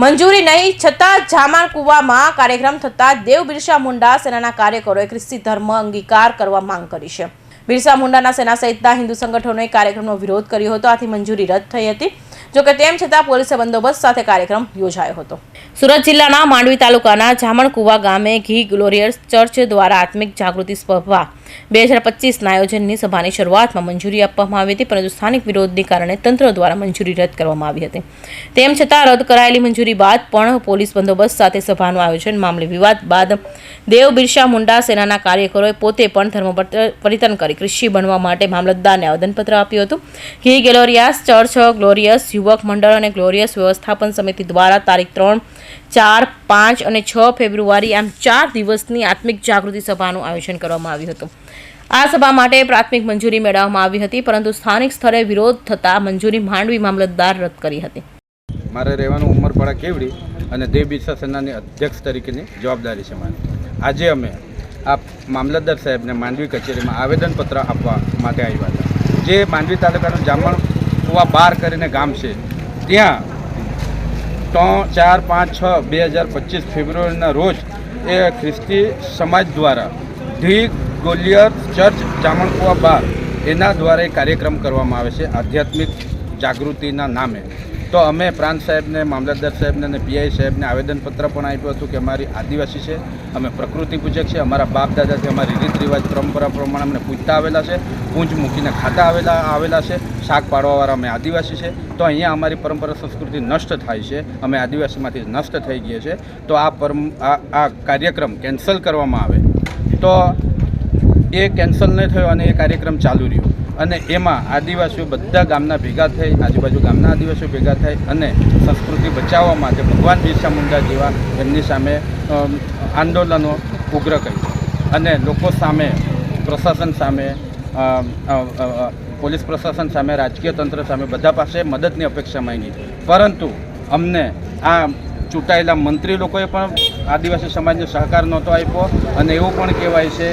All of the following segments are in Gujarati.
મંજૂરી નહીં છતાં જામાન કુવામાં કાર્યક્રમ થતા દેવ બિરસા મુંડા સેનાના કાર્યકરોએ ખ્રિસ્તી ધર્મ અંગીકાર કરવા માંગ કરી છે. બિરસા મુંડાના સેના સહિતના હિન્દુ સંગઠનોએ કાર્યક્રમનો વિરોધ કર્યો હતો. આથી મંજૂરી રદ થઈ હતી. જોકે તેમ છતાં પોલીસે બંદોબસ્ત સાથે કાર્યક્રમ યોજાયો હતો. સુરત જિલ્લાના માંડવી તાલુકાના જામણકુવા ગામે ઘી ગ્લોરિયર્સ ચર્ચ દ્વારા આત્મિક જાગૃતિ સ્પર્ધા બે હજાર પચીસના આયોજનની સભાની શરૂઆતમાં મંજૂરી આપવામાં આવી હતી, પરંતુ સ્થાનિક વિરોધને કારણે તંત્ર દ્વારા મંજૂરી રદ કરવામાં આવી હતી. તેમ છતાં રદ કરાયેલી મંજૂરી બાદ પણ પોલીસ બંદોબસ્ત સાથે સભાનું આયોજન મામલે વિવાદ બાદ દેવ બિરસા મુંડા સેનાના કાર્યકરોએ પોતે પણ ધર્મ પરિતન કરી કૃષિ બનવા માટે મામલતદારને આવેદનપત્ર આપ્યું હતું. ઘી ગ્લોરિયાસ ચર્ચ ગ્લોરિયસ યુવક મંડળ અને ગ્લોરિયસ વ્યવસ્થાપન સમિતિ દ્વારા તારીખ ત્રણ, ચાર, પાંચ અને છ ફેબ્રુઆરી આમ ચાર દિવસની આત્મિક જાગૃતિ સભાનું આયોજન કરવામાં આવ્યું હતું. આ સભા માટે પ્રાથમિક મંજૂરી મેળવવામાં આવી હતી, પરંતુ સ્થાનિક સ્થળે વિરોધ થતાં મંજૂરી માંડવી મામલતદાર રદ કરી હતી. મારે રહેવાનું ઉમરપાડા કેવડી અને દેવ સેનાની અધ્યક્ષ તરીકેની જવાબદારી છે મારી. આજે અમે આ મામલતદાર સાહેબને માંડવી કચેરીમાં આવેદનપત્ર આપવા માટે આવ્યા હતા. જે માંડવી તાલુકાનું જામણ કુવા બાર કરીને ગામ છે. ત્યાં ત્રણ, ચાર, પાંચ, છ, બે હજાર પચીસ ફેબ્રુઆરીના રોજ એ ખ્રિસ્તી સમાજ દ્વારા ધી ગોલિયર ચર્ચ ચામણકુવા બાર એના દ્વારા એ કાર્યક્રમ કરવામાં આવે છે. આધ્યાત્મિક જાગૃતિના નામે. તો અમે પ્રાંત સાહેબને, મામલતદાર સાહેબને અને પીઆઈ સાહેબને આવેદનપત્ર પણ આપ્યું હતું કે અમારી આદિવાસી છે, અમે પ્રકૃતિ પૂજક છે, અમારા બાપ દાદાથી અમારી રીત રિવાજ પરંપરા પ્રમાણે અમને પૂજતા આવેલા છે, પૂંજ મૂકીને ખાતા આવેલા આવેલા છે, શાક પાડવાવાળા અમે આદિવાસી છે. તો અહીંયા અમારી પરંપરા સંસ્કૃતિ નષ્ટ થાય છે, અમે આદિવાસીમાંથી નષ્ટ થઈ ગયા છે. તો આ પરમ આ કાર્યક્રમ કેન્સલ કરવામાં આવે. તો એ કેન્સલ નહીં થયો અને એ કાર્યક્રમ ચાલુ રહ્યો. અને એમાં આદિવાસીઓ બધા ગામના ભેગા થઈ, આજુબાજુ ગામના આદિવાસીઓ ભેગા થઈ અને સંસ્કૃતિ બચાવવા માટે ભગવાન બિરસા મુંડા જેવા એમની સામે આંદોલનો ઉગ્ર કરી અને લોકો સામે, પ્રશાસન સામે પોલીસ પ્રશાસન સામે, રાજકીય તંત્ર સામે બધા પાસે મદદની અપેક્ષા માંગી. પરંતુ અમને આ ચૂંટાયેલા મંત્રી લોકોએ પણ આદિવાસી સમાજને સહકાર નહોતો આપ્યો અને એવું પણ કહેવાય છે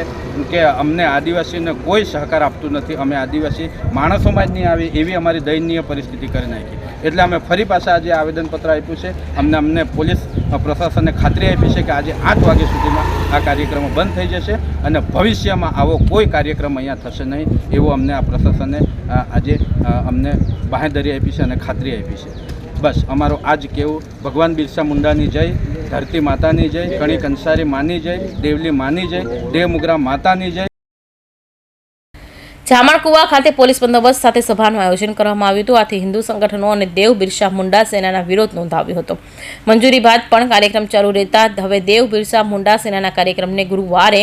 કે અમને આદિવાસીને કોઈ સહકાર આપતું નથી. અમે આદિવાસી માણસોમાં જ નહીં આવી એવી અમારી દયનીય પરિસ્થિતિ કરી નાખી. એટલે અમે ફરી પાછા આજે આવેદનપત્ર આપ્યું છે. અમને અમને પોલીસ પ્રશાસને ખાતરી આપી છે કે આજે આઠ વાગ્યા સુધીમાં આ કાર્યક્રમો બંધ થઈ જશે અને ભવિષ્યમાં આવો કોઈ કાર્યક્રમ અહીંયા થશે નહીં એવો અમને આ પ્રશાસને આજે અમને બાહેંધરી આપી છે અને ખાતરી આપી છે. બસ, અમારો આજ કેવું ભગવાન બિરસા મુંડાની જય. ધરતી માતાની જય કણી કંસારી માની જય, દેવલી માની જય, દેવ મુગરા માતાની જય. જામણકુવા ખાતે પોલીસ બંદોબસ્ત સાથે સભાનું આયોજન કરવામાં આવ્યું હતું. આથી હિન્દુ સંગઠનો અને દેવ બિરસા મુંડા સેનાના વિરોધ નોંધાવ્યો હતો. મંજૂરી બાદ પણ કાર્યક્રમ ચાલુ રહેતા હવે દેવ બિરસા મુંડા સેનાના કાર્યક્રમને ગુરુવારે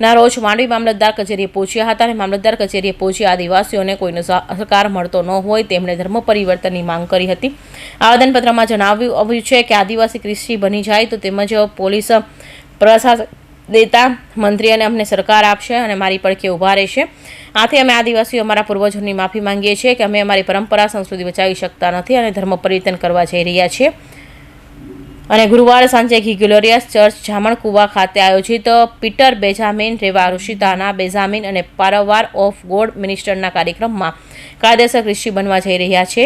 ના, રોજ માંડવી મામલતદાર કચેરીએ પહોંચ્યા હતા અને મામલતદાર કચેરીએ પહોંચી આદિવાસીઓને કોઈનો સહકાર મળતો ન હોય તેમણે ધર્મ પરિવર્તનની માંગ કરી હતી. આવેદનપત્રમાં જણાવ્યું આવ્યું છે કે આદિવાસી કૃષિ બની જાય તો તેમજ પોલીસ પ્રશાસન દેતા મંત્રી અને અમને સરકાર આપશે અને મારી પડખે ઊભા રહેશે. આથી અમે આદિવાસીઓ અમારા પૂર્વજોની માફી માંગીએ છીએ કે અમે અમારી પરંપરા સંસ્કૃતિ બચાવી શકતા નથી અને ધર્મ પરિવર્તન કરવા જઈ રહ્યા છીએ. અને ગુરુવારે સાંજે ઘી ચર્ચ જામણકુવા ખાતે આયોજિત પીટર બેજામિન, રેવા ઋષિતાના બેઝામિન અને પારવાર ઓફ ગોડ મિનિસ્ટરના કાર્યક્રમમાં કાયદેસર કૃષિ બનવા જઈ રહ્યા છે.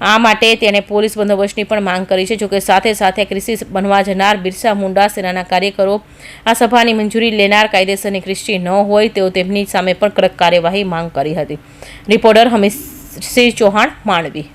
આ માટે તેને પોલીસ બંદોબસ્તની પણ માંગ કરી છે, જોકે સાથે સાથે કૃષિ બનવા જનાર બિરસા મુંડા સેનાના કાર્યકરો આ સભાની મંજૂરી લેનાર કાયદેસરની કૃષિ ન હોય તેઓ તેમની સામે પણ કડક કાર્યવાહી માંગ કરી હતી. રિપોર્ટર હમીરસિંહ ચૌહાણ માંડવી